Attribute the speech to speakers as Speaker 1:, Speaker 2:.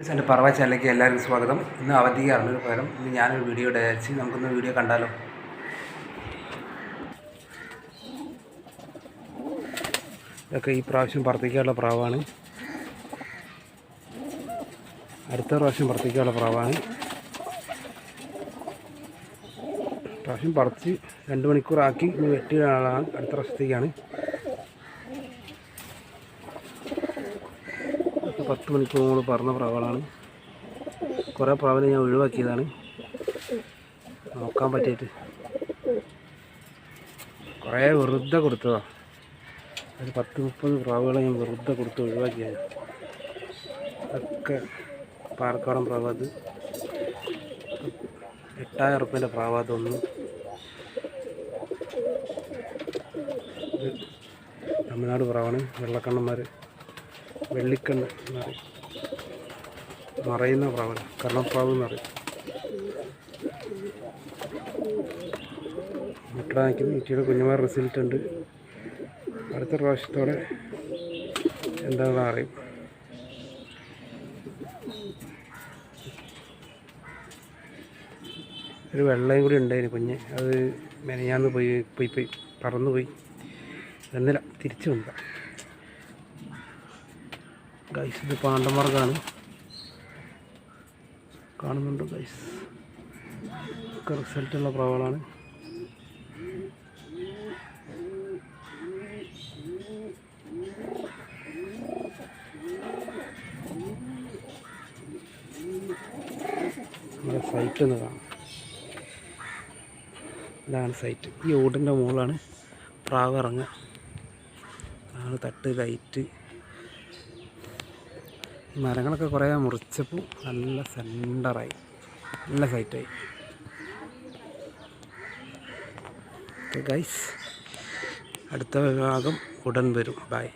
Speaker 1: എന്റെ പറവ ചാനലിലേക്ക് എല്ലാവർക്കും സ്വാഗതം. ഇന്ന് അവധിയാണ് പകരം ഇന്ന് ഞാനൊരു വീഡിയോ ഡയച്ച് നമുക്കൊന്ന് വീഡിയോ കണ്ടാലോ? ഇതൊക്കെ ഈ പ്രാവശ്യം പറത്തിക്കാനുള്ള പ്രാവാണ്. അടുത്ത പ്രാവശ്യം പറത്തിക്കാനുള്ള പ്രാവാണ്. പ്രാവശ്യം പറച്ച് രണ്ട് മണിക്കൂറാക്കി ഇനി വെട്ടിയ ആളാണ് അടുത്ത പ്രാവശ്യത്തേക്കാണ്. പത്ത് മണിക്കൂർ മുമ്പ് പറഞ്ഞ പ്രാവുകളാണ് കുറേ പ്രാവിനെ ഞാൻ ഒഴിവാക്കിയതാണ്. നോക്കാൻ പറ്റിയിട്ട്. കുറേ വെറുതെ കൊടുത്തതാ. ഒരു പത്ത് മുപ്പത് പ്രാവുകളെ ഞാൻ വെറുതെ കൊടുത്ത് ഒഴിവാക്കിയാണ് അതൊക്കെ പാലക്കാടൻ പ്രാവാത് എട്ടായിരം ഉറുപ്പ്യന്റെ ഒന്ന് തമിഴ്നാട് പ്രാവാണ്. വെള്ളക്കണ്ണന്മാർ വെള്ളിക്കണ്ണ് എന്ന് പറയും. മറയുന്ന പ്രാവൻ കർണപ്രാവ് എന്ന് പറയും. മുട്ട നിൽക്കുന്നു കുഞ്ഞുമാർ റിസൾട്ട് ഉണ്ട്. അടുത്ത പ്രാവശ്യത്തോടെ എന്താണെന്ന് അറിയും. ഒരു വെള്ളയും കൂടി ഉണ്ടായിരുന്നു കുഞ്ഞ്. അത് മെനയാന്ന് പോയി പോയി പോയി പറന്നു പോയി എന്നില്ല തിരിച്ചു വന്നതാണ് ഗൈസ് ഇത് പാണ്ടമാർഗാണ് കാണുന്നുണ്ട് ഗൈസ് ഒക്കെ റിസൾട്ടുള്ള പ്രാവളാണ്. സൈറ്റ് എന്ന് കാണാം. ഇതാണ് സൈറ്റ് ഈ ഓടിന്റെ മുകളിലാണ് പ്രാവ് ഇറങ്ങുക. അതാണ് തട്ട് ലൈറ്റ് മരങ്ങളൊക്കെ കുറേ മുറിച്ചപ്പോൾ നല്ല സെന്ററായി നല്ല സൈറ്റായി ഗൈസ് അടുത്ത വിഭാഗം ഉടൻ വരും. ബൈ